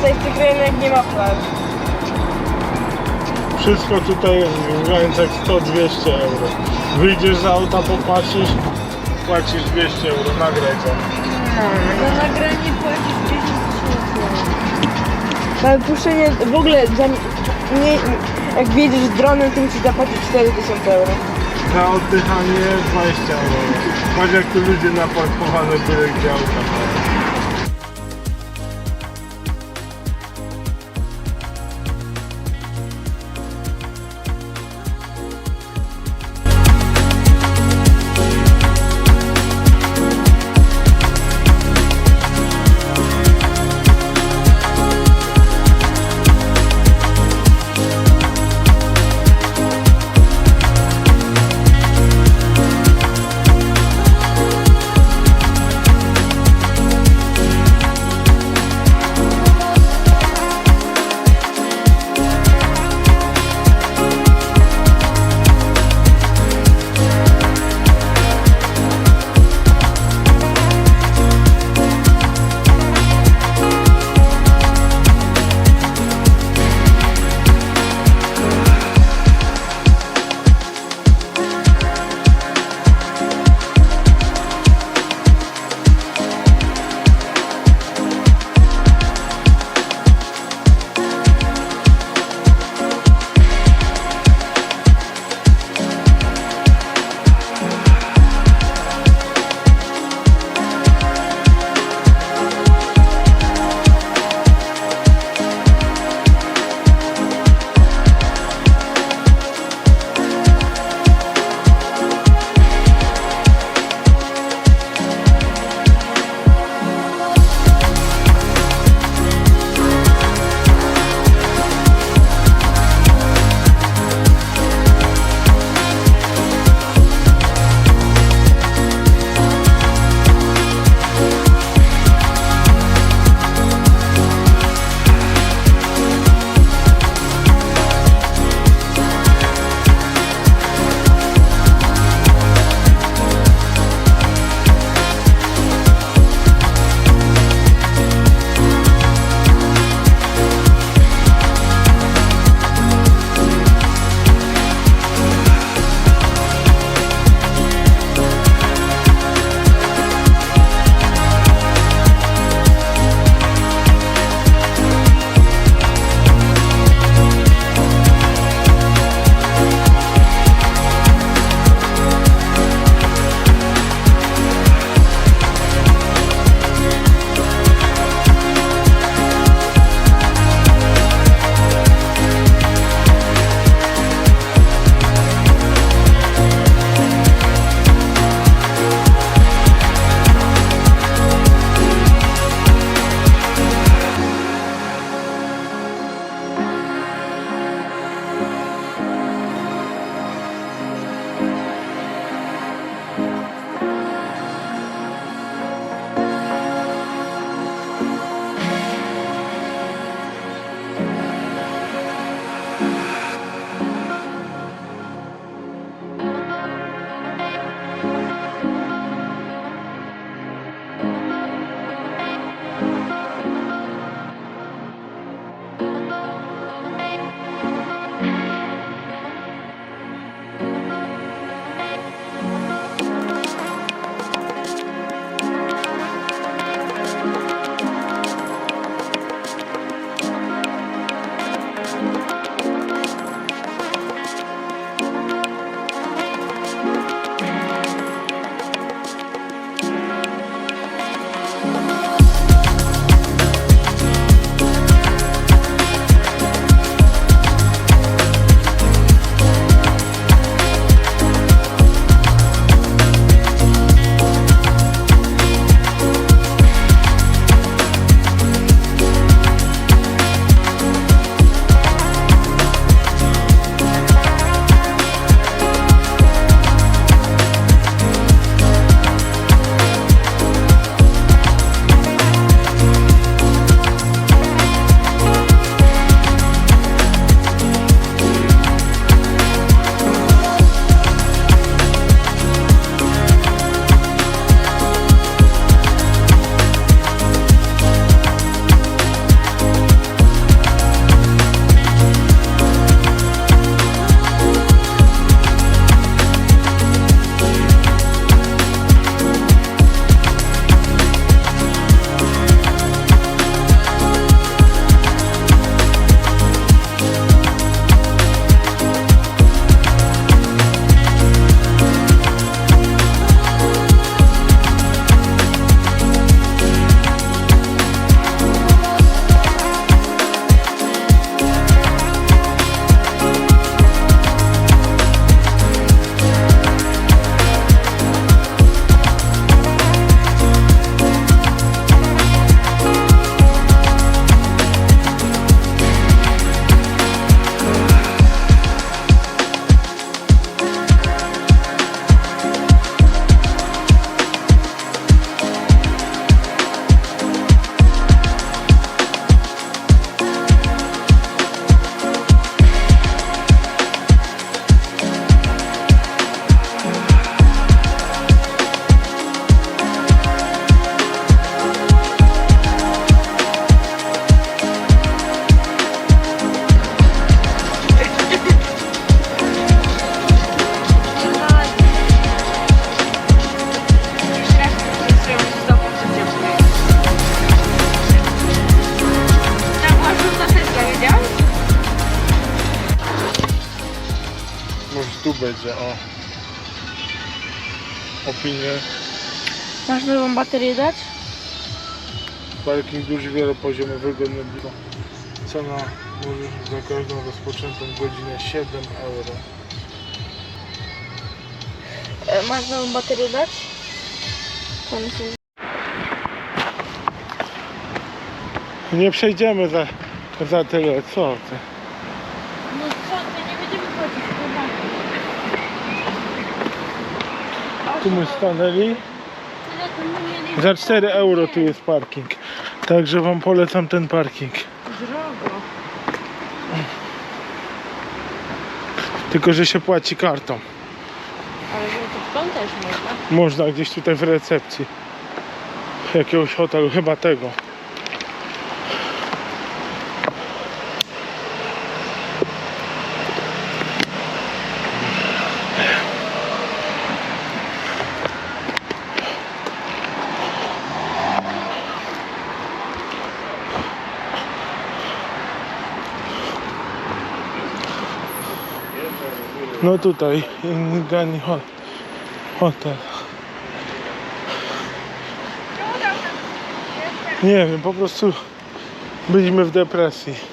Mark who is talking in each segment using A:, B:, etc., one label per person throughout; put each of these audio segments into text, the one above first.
A: kropel.
B: Wszystko tutaj jest w granicach 100-200 euro. Wyjdziesz z auta, popatrzysz, płacisz 200 euro, nagraj to.
A: Za nagranie płacisz 10 tysięcy.
C: Na wypuszczenie w ogóle za, nie, jak wjedziesz dronem, to musisz zapłacić 4000 euro.
B: Za oddychanie 20 euro. Patrz jak tu ludzie naparkowane były, gdzie auta mają.
C: thank you 4 dać?
B: Parking duży, wielopoziomowy, godny blisko. Cena za każdą rozpoczętą godzinę 7 euro.
C: E, masz nową baterię dać?
B: Nie przejdziemy za, za tyle, co ty?
A: No co ty, nie będziemy chodzić, kurwa.
B: Tu my stanęli.
A: Tyle to mówię.
B: Za 4 euro tu jest parking. Także wam polecam ten parking.
C: Drogo.
B: Tylko, że się płaci kartą.
C: Ale no to stąd też można.
B: Można gdzieś tutaj w recepcji. Jakiegoś hotelu, chyba tego. No tutaj, Hot- Hotel. Nie wiem, po prostu byliśmy w depresji.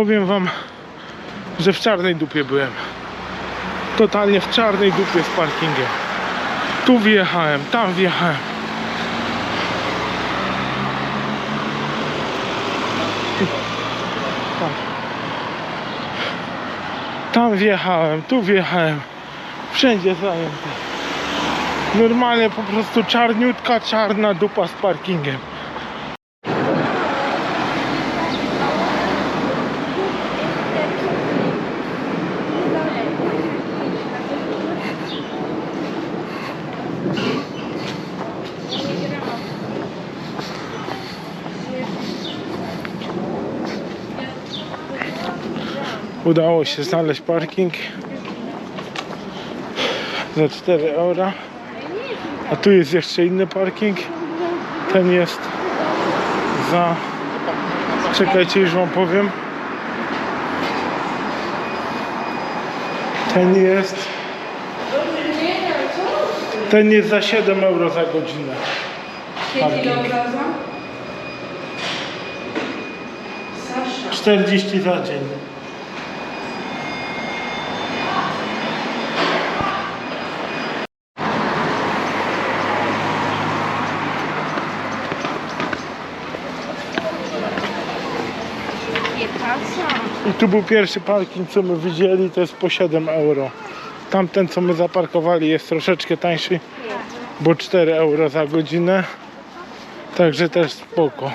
B: Powiem wam, że w czarnej dupie byłem. Totalnie w czarnej dupie z parkingiem. Tu wjechałem, tam wjechałem. Tak. Tam wjechałem, tu wjechałem. Wszędzie zajęte. Normalnie po prostu czarniutka, czarna dupa z parkingiem. Udało się znaleźć parking za 4 euro. A tu jest jeszcze inny parking. Ten jest za. Czekajcie, już wam powiem. Ten jest. Ten jest za 7 euro za godzinę. Parking. 40 za dzień. I tu był pierwszy parking, co my widzieli, to jest po 7 euro. Tamten, co my zaparkowali, jest troszeczkę tańszy, bo 4 euro za godzinę. Także też spoko.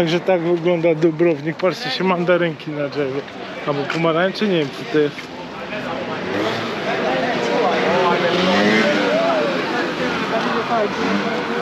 B: Także tak wygląda Dubrownik. Patrzcie się mandarynki na drzewie. Albo pomarańcze, nie wiem co to jest.
C: Thank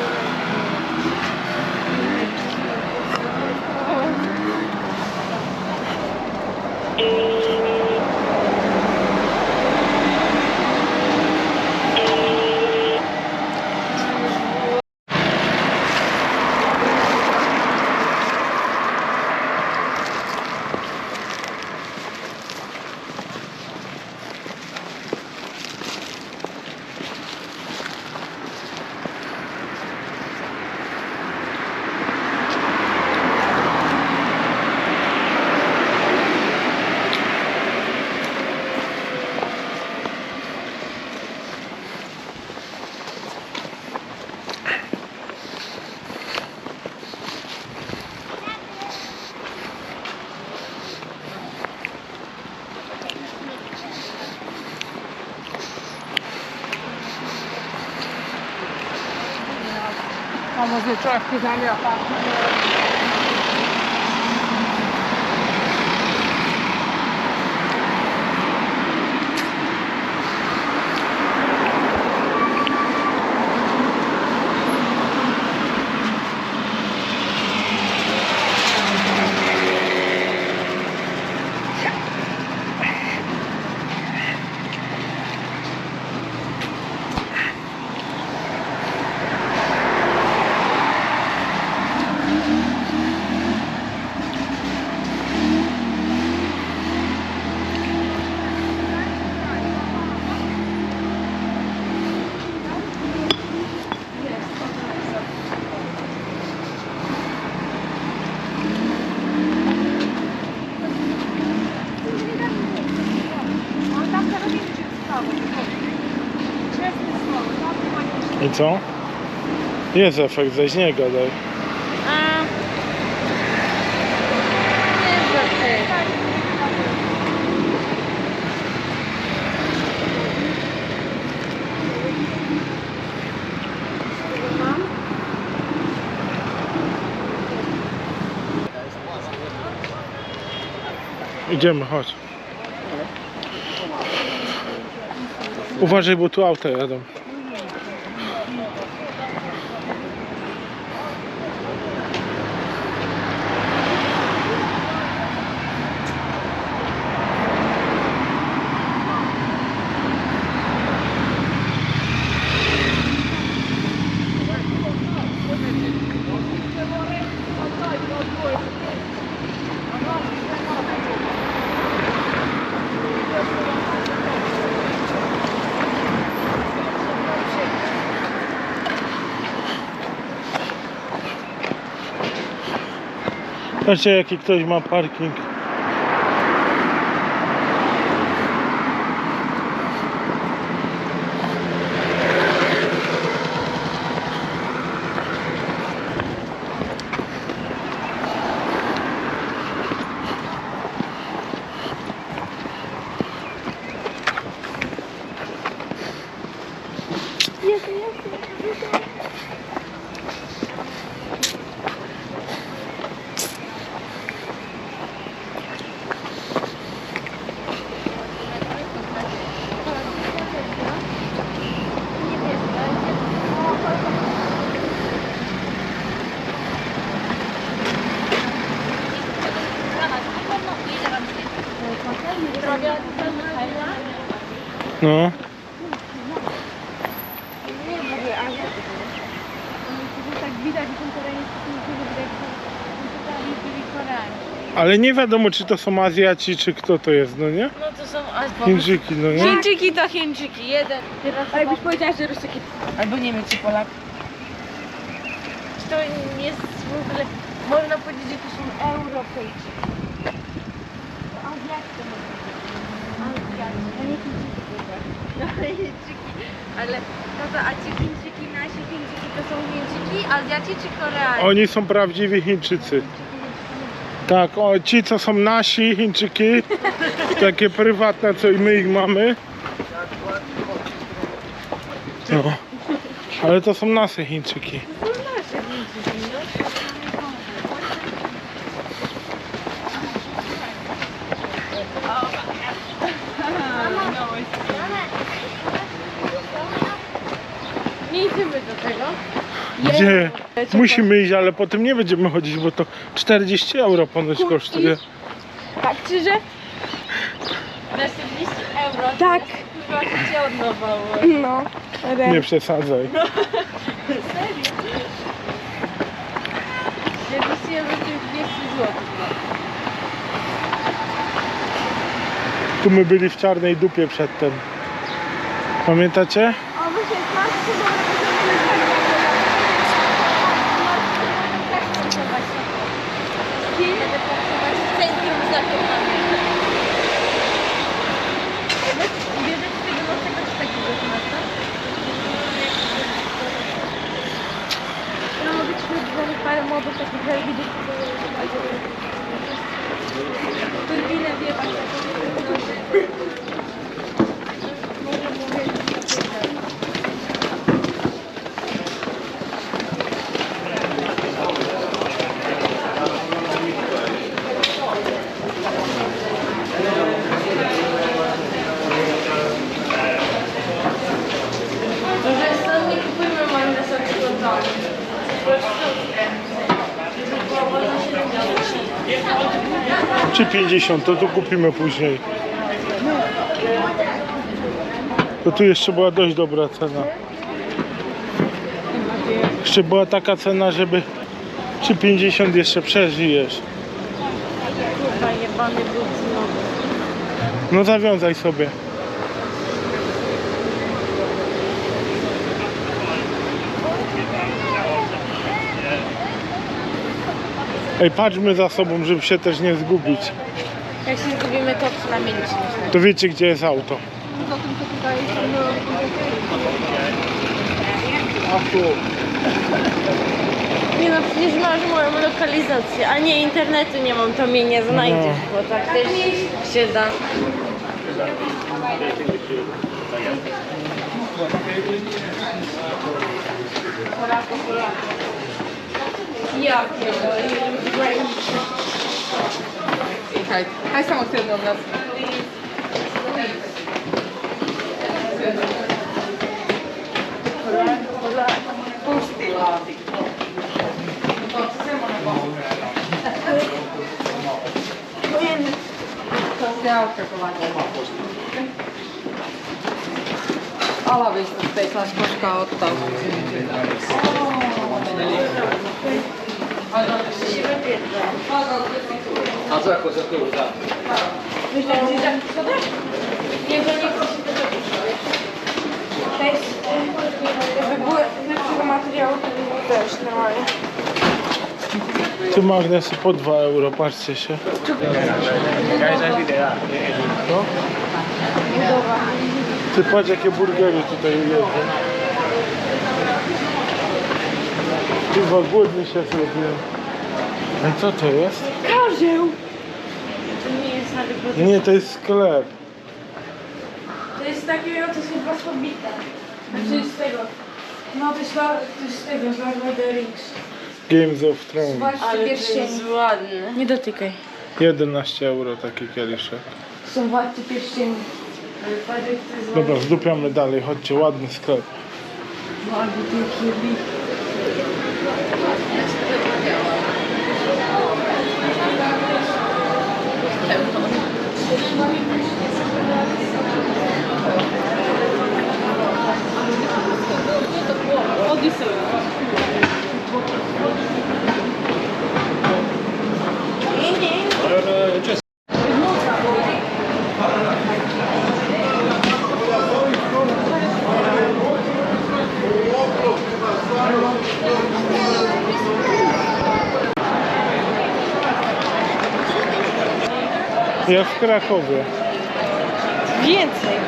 C: 们是
B: 这儿第三列发。Co? Jest efekt, zaś nie gadaj.
A: A... Nie
B: Idziemy, chodź. Uważaj, bo tu auta jadą. Patrzcie jaki ktoś ma parking. No.
A: Tak widać, że ten teren jest tutaj byli Koreanie.
B: Ale nie wiadomo czy to są Azjaci, czy kto to jest, no nie?
A: No to są Azjaci.
B: Chińczyki, no nie?
A: Chińczyki to Chińczyki, jeden. Teraz
C: A jakbyś powiedziała, że Rusyki albo Niemiec i Polak.
A: to jest w ogóle, można powiedzieć, że to są Europejczycy. Azjaci to można powiedzieć. Azjaci, a nie Chińczyki. No Chińczyki, ale tata, a ci Chińczyki, nasi Chińczyki to są Chińczyki, Azjaci czy Koreanie?
B: Oni są prawdziwi Chińczycy. Tak, o, ci co są nasi Chińczyki, takie prywatne, co i my ich mamy. No. Ale to są nasze Chińczyki.
A: Nie idziemy do tego.
B: Gdzie? Musimy iść, ale potem nie będziemy chodzić, bo to 40 euro ponoć kosztuje.
C: Tak, czy że?
A: Na 40 euro.
C: Tak.
A: Chyba się od nowa.
C: No.
B: Nie przesadzaj.
A: 40 euro to jest 200 zł.
B: Tu my byli w czarnej dupie przedtem. Pamiętacie?
A: Köy Güdük Czy
B: 50, to tu kupimy później. To tu jeszcze była dość dobra cena. Jeszcze była taka cena, żeby czy 50 jeszcze przeżyjesz.
A: Znowu.
B: No zawiązaj sobie. Ej, patrzmy za sobą, żeby się też nie zgubić.
A: Jak się zgubimy, to przynajmniej nic nie
B: To wiecie, gdzie jest auto. A tu.
A: Nie no, przecież masz moją lokalizację, a nie internetu nie mam, to mnie nie znajdziesz, bo tak też się da. Hai, hai
C: să mă țin de un Postilaatikko. Mutta semmoinen vaan. se auttoi Alavista ei saisi koskaan ottaa. Oh.
A: Nie, to nie chcę się tego To jest, jakby były lepszego materiału, to by było też normalnie.
B: Tu magnesy po 2 euro, patrzcie się. No. Ty patrz jakie burgery tutaj jedzą. Chyba głodny się zrobiłem. A co to jest?
A: Karzeł! To nie jest Harry Potter.
B: Nie, to jest sklep.
A: To jest takie, to jest chyba z Hobbita. Znaczy z tego. No to jest, to jest z tego, z Lord of the Rings.
B: Games of Thrones.
A: Ale to jest ładne. Nie dotykaj.
B: 11 euro taki kieliszek.
A: Są władcy pierścieni. Ale to jest.
B: Dobra, zdupiamy dalej, chodźcie, ładny sklep.
A: Ładny ten 어딨어요?
B: Jak w Krakowie.
A: Więcej.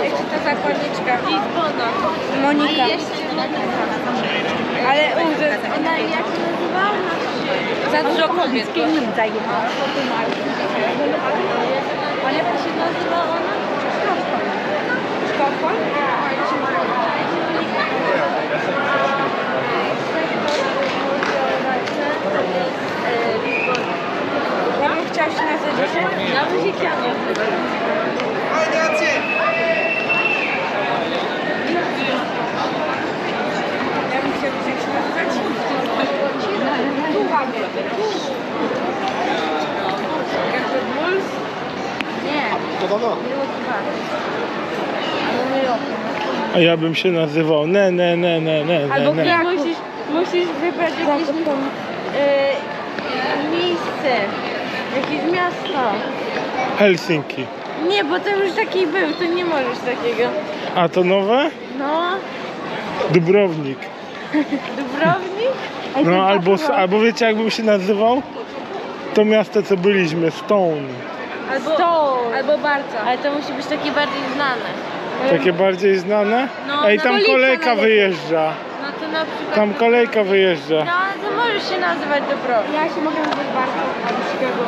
A: Jak się ta zakładniczka? Lizbona. Monika. Ale umrze. Ona jak się nazywała? Za dużo kobiet. Ale jak się nazywa ona? Sztokholm. Sztokholm? Ja bym chciała się nazywać. Ja bym się chciała nazywać. Ja bym chciała się nazywać. Tu mamy. Jakby Bulls? Nie.
B: A ja bym się nazywał ne, ne, ne, ne, ne, ne,
A: Albo
B: ne.
A: musisz, musisz wybrać jakieś y, miejsce, jakieś miasto.
B: Helsinki.
A: Nie, bo to już taki był, to nie możesz takiego.
B: A to nowe?
A: No,
B: Dubrownik.
A: Dubrownik?
B: No albo, albo wiecie jakbym się nazywał? To miasto co byliśmy, Stone.
A: Albo, Stone. albo bardzo. Ale to musi być takie bardziej znane.
B: Takie bardziej znane?
A: No,
B: Ej,
A: na
B: tam kolejka wyjeżdża.
A: No to na przykład...
B: Tam kolejka wyjeżdża.
A: No, możesz się nazywać Dubrownik. Ja się mogę nazywać bardzo, albo Chicago.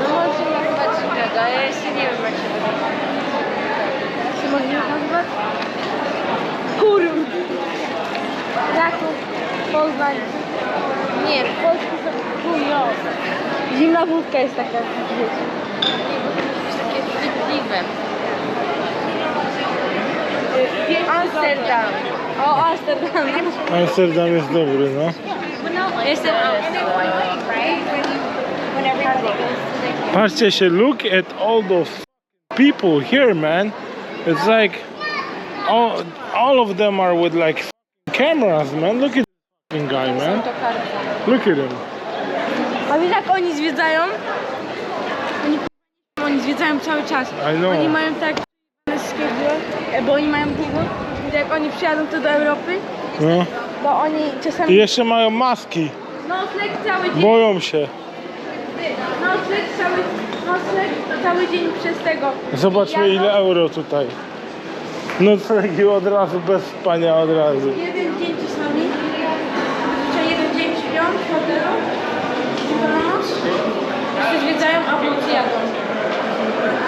A: No może nazywać Chicago, a ja jeszcze nie wiem jak się nazywa. Się może nazywać? Kurwa. Kraków, Poznań. Nie, w Polsce są chujowe.
C: Zimna wódka jest taka, wiecie.
A: Nie, bo to jest takie wstydliwe. Amsterdam.
C: O, Amsterdam.
B: Amsterdam jest dobry, no.
A: Jestem.
B: Patrzcie się, look at all those people here, man. It's like all, all of them are with like cameras, man. Look at the guy, man. Look at him.
C: A wiesz jak oni zwiedzają? Oni, oni zwiedzają cały czas.
B: I know.
C: Oni mają tak schedule, e, bo oni mają długo. Jak oni przyjadą tu do Europy,
B: No.
C: To oni
B: I
C: czasami
B: jeszcze mają maski.
C: nocleg cały dzień,
B: Boją się.
C: nocleg cały, nocleg cały dzień przez tego.
B: Zobaczmy
C: jadą.
B: ile euro tutaj. Noclegi od razu, bez spania od razu.
C: Jeden dzień czasami, zazwyczaj jeden dzień śpią w hotelu, jeszcze zwiedzają, a w nocy jadą.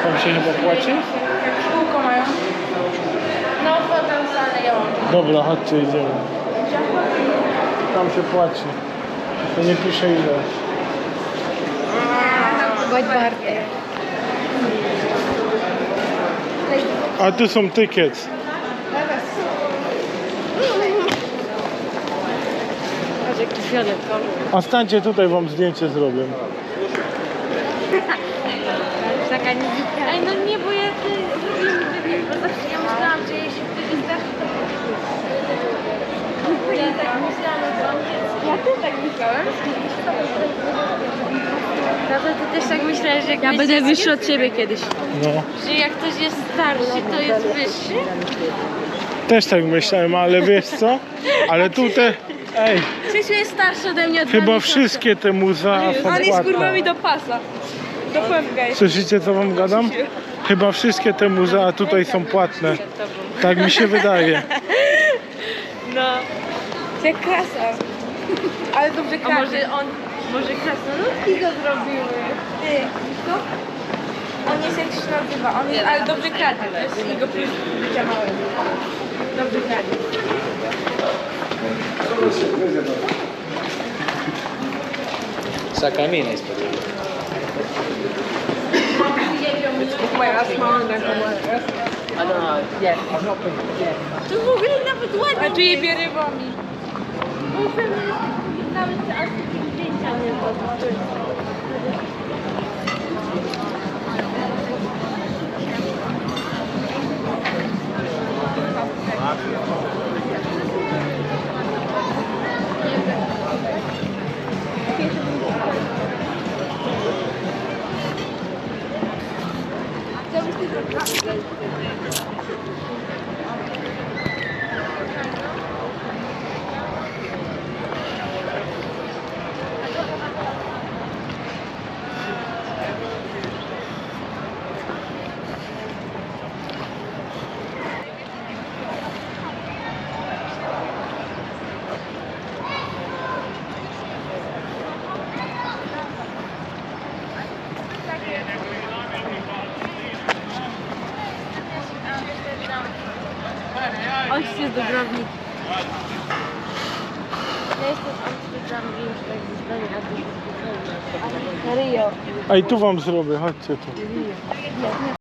B: Tam się chyba płaci?
C: Jak kółko mają.
A: No, potem mam.
B: Dobra, chodźcie, idziemy. Tam się płaci. To nie pisze ile.
A: Bądź Bartek.
B: A tu są tickets.
A: Jaki fioletowy.
B: A stańcie tutaj, wam zdjęcie zrobię.
A: Taka niewidka. Ej, no nie, bo ja ty ja myślałam, że jeśli wtedy zdarzy, to... Ja tak myślałam.
C: Ja też tak myślałem.
A: Tato, ty też tak myślałeś, że jak
C: Ja będę wyższy od ciebie kiedyś.
B: No.
A: Że jak ktoś jest starszy, to jest wyższy?
B: Też tak myślałem, ale wiesz co? Ale tu te... Ej,
C: Krzysiu jest starszy ode mnie o dwa
B: chyba
C: miesiące.
B: wszystkie te muzea są
C: On jest kurwa mi
B: płatne.
C: do pasa. Do pępka jest.
B: Słyszycie co wam gadam? Chyba wszystkie te muzea tutaj są płatne. Tak mi się wydaje.
C: No. Jak klasa. Ale dobrze
A: A
C: kradzie.
A: może on, może krasnoludki go zrobiły?
C: Ty, to? On jest jak się nazywa, on jest, ale dobrze kradzie. Jest jego plus bycia małego. Dobrze kradzie.
D: I. Yeah, I've not been. Yeah.
A: Tu w ogóle nawet ładnie
C: A tu je bierę wami.
A: Bo pewnie nawet aż takie zdjęcia nie zrobił. Ojciec Dobrownik. Ja jestem Amsterdam, wiem, że tak zostanie, a
C: Rio.
B: Ej, tu wam zrobię, chodźcie tu.